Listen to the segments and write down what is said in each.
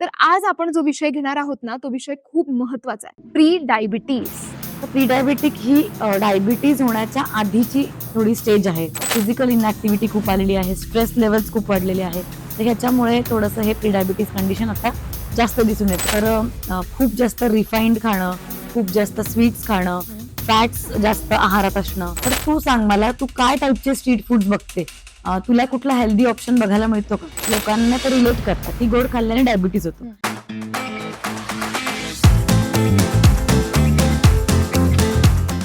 तर आज आपण जो विषय घेणार आहोत ना तो विषय खूप महत्त्वाचा आहे. प्री डायबिटीज प्री डायबिटिक ही डायबिटीज होण्याच्या आधीची थोडी स्टेज आहे. फिजिकल इनऍक्टिव्हिटी खूप आलेली आहे स्ट्रेस लेवल्स खूप वाढलेले आहेत. तर ह्याच्यामुळे थोडंसं हे प्री डायबिटीज कंडिशन आता जास्त दिसून येतं. तर खूप जास्त रिफाईंड खाणं खूप जास्त स्वीट्स खाणं फॅट्स जास्त आहारात असणं. तर तू सांग मला तू काय टाईपचे स्ट्रीट फूड बघते? तुला कुठला हेल्दी ऑप्शन बघायला मिळतो का? लोकांना तर रिलेट करतात की गोड खाल्ल्याने डायबिटीज होतो.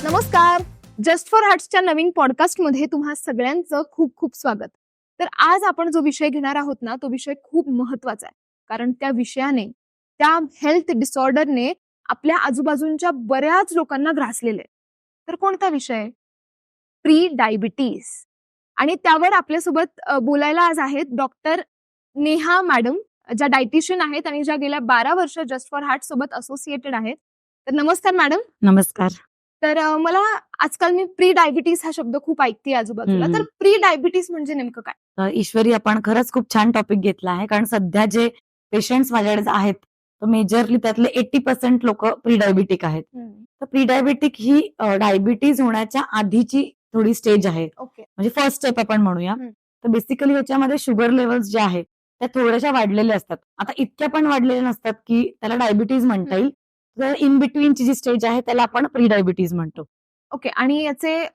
नमस्कार. जस्ट फॉर हार्ट्सच्या नवीन पॉडकास्टमध्ये तुम्हा सगळ्यांचं खूप खूप स्वागत. तर आज आपण जो विषय घेणार आहोत ना तो विषय खूप महत्त्वाचा आहे. कारण त्या विषयाने त्या हेल्थ डिसऑर्डरने आपल्या आजूबाजूच्या बऱ्याच लोकांना ग्रासलेले. तर कोणता विषय? प्री डायबिटीज आणि त्यावर आपल्यासोबत बोलायला आज आहेत डॉक्टर नेहा मॅडम ज्या डायटिशियन आहेत आणि ज्या गेल्या बारा वर्ष जस्ट फॉर हार्ट सोबत असोसिएटेड आहेत. तर नमस्कार मॅडम. नमस्कार. तर मला आजकाल मी प्री डायबिटीस हा शब्द खूप ऐकते आजूबाजूला. तर प्री डायबिटीस म्हणजे नेमकं काय? ईश्वरी आपण खरंच खूप छान टॉपिक घेतला आहे. कारण सध्या जे पेशंट्स माझ्याकडे आहेत मेजरली त्यातले एटी पर्सेंट लोक प्री डायबिटिक आहेत तर प्री डायबिटिक ही डायबिटीज होण्याच्या आधीची थोडी स्टेज आहे. ओके. म्हणजे फर्स्ट स्टेप आपण म्हणूया. तर बेसिकली ह्याच्यामध्ये शुगर लेवल्स ज्या आहेत त्या थोड्याशा वाढलेल्या असतात. आता इतक्या पण वाढलेल्या नसतात की त्याला डायबिटीज म्हणता येईल. तर इन बिटवीनची जी स्टेज आहे त्याला आपण प्री डायबिटीज म्हणतो. ओके. आणि याचे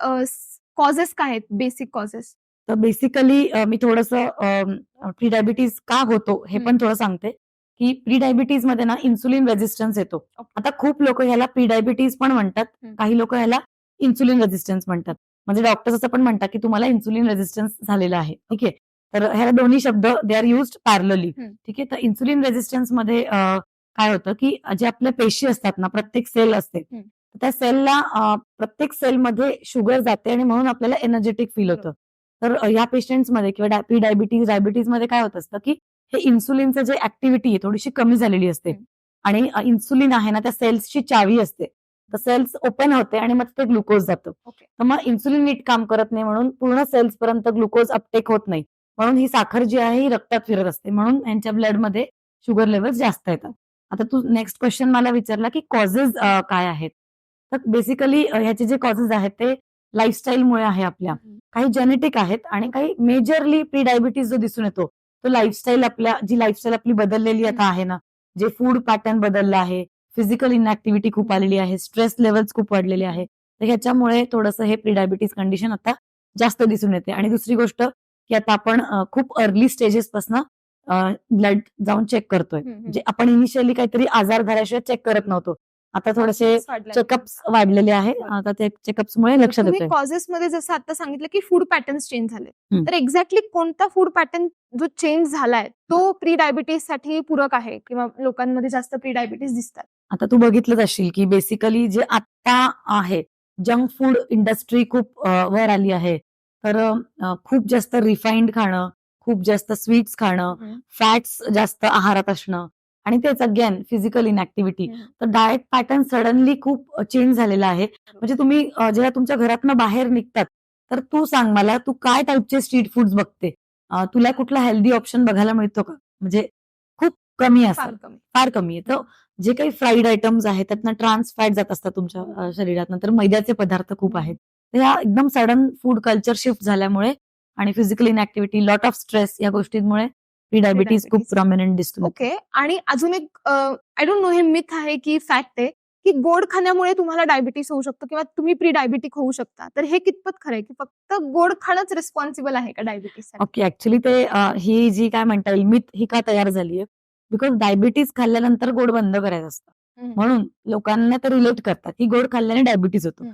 कॉजेस काय आहेत? बेसिक कॉजेस तर बेसिकली मी थोडस प्री डायबिटीज का होतो हे पण. थोडं सांगते. की प्री डायबिटीजमध्ये ना इन्सुलिन रेझिस्टन्स येतो. आता खूप लोक ह्याला प्री डायबिटीज पण म्हणतात. काही लोक ह्याला इन्सुलिन रेझिस्टन्स म्हणतात. म्हणजे डॉक्टर्स असं पण म्हणतात की तुम्हाला इन्सुलिन रेझिस्टन्स झालेलं आहे. ठीक आहे? तर ह्याला दोन्ही शब्द दे आर युज पॅरलली. ठीक आहे? तर इन्सुलिन रेझिस्टन्समध्ये काय होतं की जे आपल्या पेशी असतात ना प्रत्येक सेल असते. त्या सेलला प्रत्येक सेलमध्ये शुगर जाते आणि म्हणून आपल्याला एनर्जेटिक फील होतं. तर या पेशंट्समध्ये किंवा प्री डायबिटीज डायबिटीजमध्ये काय होत असतं की हे इन्सुलिनचं जे ऍक्टिव्हिटी आहे थोडीशी कमी झालेली असते. आणि इन्सुलिन आहे ना त्या सेल्सची चावी असते. तर सेल्स ओपन होते आणि मग ते ग्लुकोज जातं. तर मग इन्सुलिन नीट काम करत नाही म्हणून पूर्ण सेल्स पर्यंत ग्लुकोज अपटेक होत नाही. म्हणून ही साखर जी आहे ही रक्तात फिरत असते. म्हणून यांच्या ब्लडमध्ये शुगर लेवल्स जास्त येतात. आता तू नेक्स्ट क्वेश्चन मला विचारला की कॉजेस काय आहेत? तर बेसिकली ह्याचे जे कॉजेस आहेत ते लाईफस्टाईलमुळे आहे आपल्या. काही जेनेटिक आहेत आणि काही मेजरली प्री डायबिटीज जो दिसून येतो तो लाईफस्टाईल आपल्या जी लाईफस्टाईल आपली बदललेली आता आहे ना जे फूड पॅटर्न बदललं आहे फिजिकल इनॅक्टिव्हिटी खूप आलेली आहे स्ट्रेस लेवल्स खूप वाढलेले आहे. तर ह्याच्यामुळे थोडंसं हे प्री डायबिटीज कंडिशन आता जास्त दिसून येते. आणि दुसरी गोष्ट की आता आपण खूप अर्ली स्टेजेस पासून ब्लड जाऊन चेक करतोय. म्हणजे आपण इनिशियली काहीतरी आजार झाल्याशिवाय चेक करत नव्हतो. आता थोडेसे चेकअप्स वाढलेले आहे. आता ते चेकअप्समुळे लक्षात तुम्ही येतोय. कॉजेस मध्ये जसं आता सांगितलं की फूड पॅटर्न चेंज झाले. तर एक्झॅक्टली कोणता फूड पॅटर्न जो चेंज झालाय तो प्री डायबिटीससाठी पूरक आहे किंवा लोकांमध्ये जास्त प्री डायबिटीस दिसतात? आता तू बघितलंच असशील की बेसिकली जे आता आहे जंक फूड इंडस्ट्री खूप वर आली आहे. तर खूप जास्त रिफाईंड खाणं खूप जास्त स्वीट्स खाणं फॅट्स जास्त आहारात असणं आणि तेच अगेन फिजिकल इनॅक्टिव्हिटी तर डाएट पॅटर्न सडनली खूप चेंज झालेला आहे. म्हणजे तुम्ही जेव्हा तुमच्या घरातनं बाहेर निघतात तर तू सांग मला तू काय टाईपचे स्ट्रीट फूड्स बघते? तुला कुठला हेल्दी ऑप्शन बघायला मिळतो का? म्हणजे खूप कमी असतात फार कमी. आहे तर जे काही फ्राईड आयटम्स आहेत त्यातनं ट्रान्स फॅट जात असतात तुमच्या शरीरात नंतर मैद्याचे पदार्थ खूप आहेत. तर या एकदम सडन फूड कल्चर शिफ्ट झाल्यामुळे आणि physical inactivity lot of stress या गोष्टींमुळे प्री डायबिटीज खूप. प्रॉमिनंट दिसतो ओके आणि अजून एक आय डोंट नो हे मिथ आहे की फॅक्ट आहे की गोड खाण्यामुळे तुम्हाला डायबिटीस होऊ शकतो किंवा तुम्ही प्री डायबिटिक होऊ शकता. तर हे कितपत खरं आहे की फक्त गोड खाणंच रिस्पॉन्सिबल आहे का डायबिटीस ओके ऍक्च्युली ते ही जी काय म्हणता येईल मिथ ही का तयार झाली आहे? बिकॉज डायबिटीज खाल्ल्यानंतर गोड बंद करायचं असतं. म्हणून लोकांना ते रिलेट करतात की गोड खाल्ल्याने डायबिटीज होतो.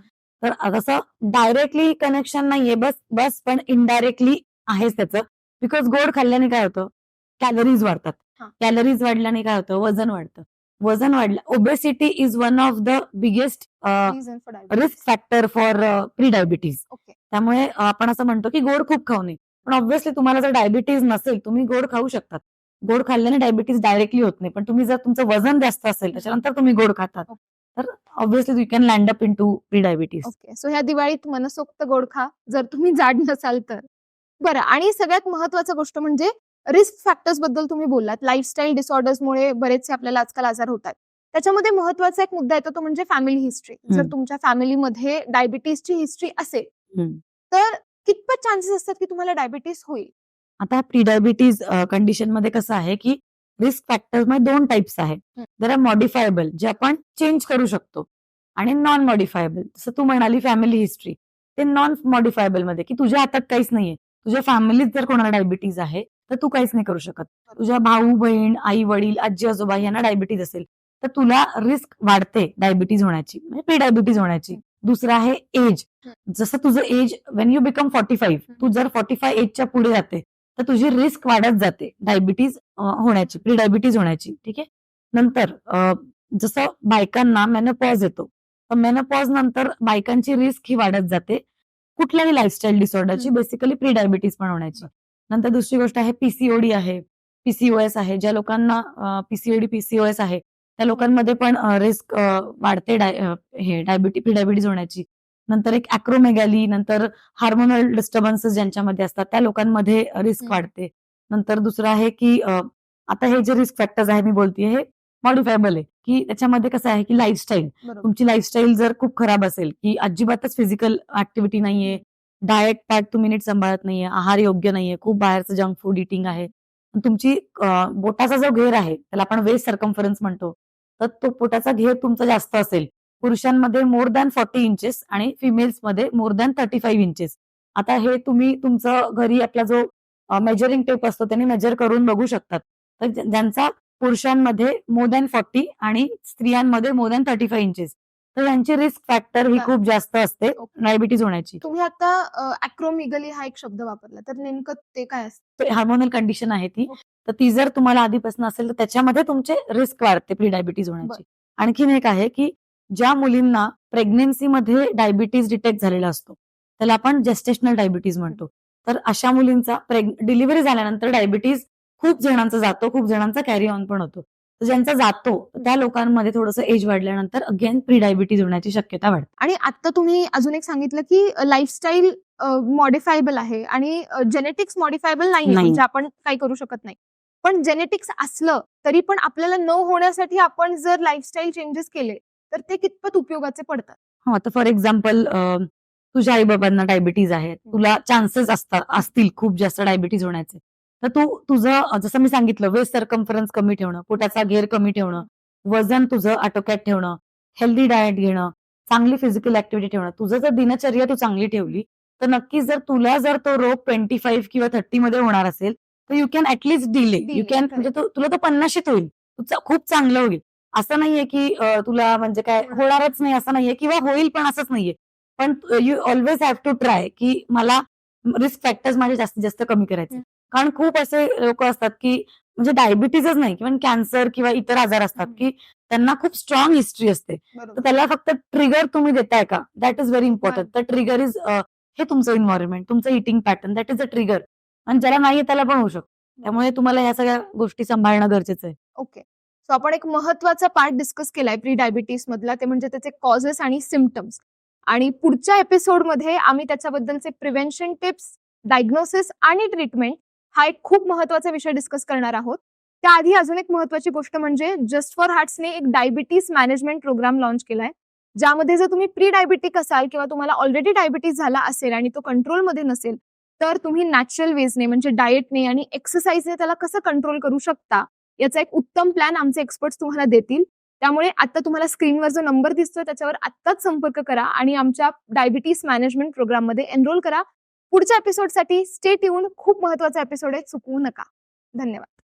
तर तसं डायरेक्टली कनेक्शन नाहीये बस बस पण इनडायरेक्टली आहेच त्याचं. बिकॉज गोड खाल्ल्याने काय होतं? कॅलरीज वाढतात. कॅलरीज वाढल्याने काय होतं? वजन वाढतं. वजन वाढलं obesity is one of the biggest risk factor for pre diabetes त्यामुळे आपण असं म्हणतो की गोड खूप खाऊ नये. पण ऑब्व्हियसली तुम्हाला जर डायबिटीज नसेल तुम्ही गोड खाऊ शकतात. गोड खाल्ल्याने डायबिटीज डायरेक्टली होत नाही. पण तुम्ही जर तुमचं वजन जास्त असेल त्याच्यानंतर तुम्ही गोड खातात. तर obviously you can land up into pre diabetes okay so ह्या दिवाळीत मनसोक्त गोड खा. जर तुम्ही जाड नसाल तर. बरं. आणि सगळ्यात महत्वाची गोष्ट म्हणजे रिस्क फॅक्टर्सबद्दल तुम्ही बोललात. लाईफस्टाईल डिसऑर्डर्समुळे बरेचसे आपल्याला आजकाल आजार होतात त्याच्यामध्ये महत्त्वाचा एक मुद्दा येतो तो म्हणजे फॅमिली हिस्ट्री जर. तुमच्या फॅमिलीमध्ये डायबिटीसची हिस्ट्री असेल. तर कितपत चान्सेस असतात की तुम्हाला डायबिटीस होईल? आता प्री डायबिटीज कंडिशनमध्ये कसं आहे की रिस्क फॅक्टरमध्ये दोन टाइप्स आहेत. जर मॉडिफायबल जे आपण चेंज करू शकतो आणि नॉन मॉडिफायबल जसं तू म्हणाली फॅमिली हिस्ट्री ते नॉन मॉडिफायबलमध्ये की तुझ्या हातात काहीच नाहीये. तुझ्या फॅमिलीत जर कोणाला डायबिटीज आहे तर तू काहीच नाही करू शकत. तुझ्या भाऊ बहीण आई वडील आजी आजोबा यांना डायबिटीज असेल तर तुला रिस्क वाढते डायबिटीज होण्याची. म्हणजे प्री डायबिटीज होण्याची. दुसरं आहे एज जसं तुझं age when you become forty five तू जर फॉर्टी फाय एजच्या पुढे जाते तर तुझी रिस्क वाढत जाते डायबिटीज होण्याची प्री डायबिटीज होण्याची. ठीक आहे? नंतर जसं बायकांना मेनोपॉज येतो तर मेनोपॉज नंतर बायकांची रिस्क ही वाढत जाते कुठल्याही लाईफस्टाईल डिसऑर्डरची. बेसिकली प्री डायबिटीज पण होण्याची. नंतर दुसरी गोष्ट आहे पीसीओडी आहे. पीसीओएस आहे. ज्या लोकांना पीसीओडी पीसीओएस आहे त्या लोकांमध्ये पण रिस्क वाढते हे डायबिटी प्री डायबिटीज होण्याची. नंतर एक अॅक्रोमेगॅली नंतर हार्मोनल डिस्टर्बन्सेस ज्यांच्यामध्ये असतात त्या लोकांमध्ये रिस्क. वाढते. नंतर दुसरं आहे की आता हे जे रिस्क फॅक्टर्स आहे मी बोलतेय हे मॉडिफायबल आहे. की त्याच्यामध्ये कसं आहे की लाईफस्टाईल तुमची लाईफस्टाईल जर खूप खराब असेल की अजिबातच फिजिकल ऍक्टिव्हिटी नाहीये डाएट पॅट तुम्ही नीट सांभाळत नाहीये आहार योग्य नाहीये खूप बाहेरचं जंक फूड इटिंग आहे. तुमची बोटाचा जो घेर आहे त्याला आपण वेस्ट सर्कम्फरन्स म्हणतो तर तो पोटाचा घेर तुमचा जास्त असेल. पुरुषांमध्ये मोर दॅन फॉर्टी इंचेस आणि फिमेल्समध्ये more than thirty five inches आता हे तुम्ही तुमचं घरी आपला जो मेजरिंग टेप असतो त्याने मेजर करून बघू शकतात. तर ज्यांचा पुरुषांमध्ये मोर दॅन फॉर्टी आणि स्त्रियांमध्ये more than thirty five inches तर त्यांची रिस्क फॅक्टर ही. खूप जास्त असते. डायबिटीज होण्याची. तुम्ही आता अॅक्रोमिगली हा एक शब्द वापरला तर नेमकं ते काय असतं? हार्मोनल कंडिशन आहे ती. तर ती जर तुम्हाला आधीपासून असेल तर त्याच्यामध्ये तुमचे रिस्क वाढते प्री डायबिटीज होण्याची. आणखीन एक आहे की ज्या मुलींना प्रेग्नेन्सीमध्ये डायबिटीज डिटेक्ट झालेला असतो त्याला आपण जेस्टेशनल डायबिटीज म्हणतो. तर अशा मुलींचा डिलिव्हरी झाल्यानंतर डायबिटीज खूप जणांचा जातो खूप जणांचा कॅरी ऑन पण होतो. ज्यांचा जातो त्या लोकांमध्ये थोडंसं एज वाढल्यानंतर अगेन प्री डायबिटीज होण्याची शक्यता वाढते. आणि आता तुम्ही अजून एक सांगितलं की लाईफस्टाईल मॉडिफायबल आहे आणि जेनेटिक्स मॉडिफायबल नाही. म्हणजे आपण काही करू शकत नाही. पण जेनेटिक्स असलं तरी पण आपल्याला न होण्यासाठी आपण जर लाईफस्टाईल चेंजेस केले तर ते कितपत उपयोगाचे पडतात? हो आता फॉर एक्झाम्पल तुझ्या आई बाबांना डायबिटीज आहे तुला चान्सेस असतात असतील खूप जास्त डायबिटीज होण्याचे. तर तू तुझं जसं मी सांगितलं वेस्ट सर्कम्फरन्स कमी ठेवणं पोटाचा घेर कमी ठेवणं वजन तुझं आटोक्यात ठेवणं हेल्दी डाएट घेणं चांगली फिजिकल ऍक्टिव्हिटी ठेवणं तुझं जर दिनचर्या तू चांगली ठेवली तर नक्कीच जर तुला जर तो रोग ट्वेंटी फाईव्ह किंवा थर्टी मध्ये होणार असेल तर you can at least delay you can. म्हणजे तुला तो पन्नाशीत होईल. खूप चांगलं होईल. असं नाहीये की तुला म्हणजे काय होणारच नाही असं नाहीये किंवा होईल पण असंच नाहीये. पण you always have to try की मला रिस्क फॅक्टर्स माझे जास्तीत जास्त कमी करायचे. कारण खूप असे लोक असतात की म्हणजे डायबिटीजच नाही किंवा कॅन्सर किंवा इतर आजार असतात. की त्यांना खूप स्ट्रॉंग हिस्ट्री असते. तर त्याला फक्त ट्रिगर तुम्ही देताय का? दॅट इज व्हेरी इम्पॉर्टंट तर ट्रिगर इज हे तुमचं इन्व्हायरमेंट तुमचं eating pattern that is a trigger आणि ज्याला नाहीये त्याला पण होऊ शकतो. त्यामुळे तुम्हाला ह्या सगळ्या गोष्टी सांभाळणं गरजेचं आहे. ओके. सो आपण एक महत्त्वाचा पार्ट डिस्कस केलाय प्री डायबिटीस मधला ते म्हणजे त्याचे कॉजेस आणि सिम्पटम्स आणि पुढच्या एपिसोडमध्ये आम्ही त्याच्याबद्दलचे प्रिव्हेन्शन टिप्स डायग्नोसिस आणि ट्रीटमेंट हा एक खूप महत्त्वाचा विषय डिस्कस करणार आहोत. त्याआधी अजून एक महत्वाची गोष्ट म्हणजे जस्ट फॉर हार्ट्सने एक डायबिटीस मॅनेजमेंट प्रोग्राम लॉन्च केलाय. ज्यामध्ये जर तुम्ही प्री डायबिटिक असाल किंवा तुम्हाला ऑलरेडी डायबिटीस झाला असेल आणि तो कंट्रोलमध्ये नसेल तर तुम्ही नॅचरल वेजने म्हणजे डाएटने आणि एक्सरसाइजने त्याला कसं कंट्रोल करू शकता याचा एक उत्तम प्लॅन आमचे एक्सपर्ट्स तुम्हाला देतील. त्यामुळे आता तुम्हाला स्क्रीनवर जो नंबर दिसतोय त्याच्यावर आत्ताच संपर्क करा आणि आमच्या डायबिटीस मॅनेजमेंट प्रोग्राममध्ये एनरोल करा. पुढच्या एपिसोडसाठी स्टेट येऊन खूप महत्त्वाचा एपिसोड आहे चुकवू नका. धन्यवाद.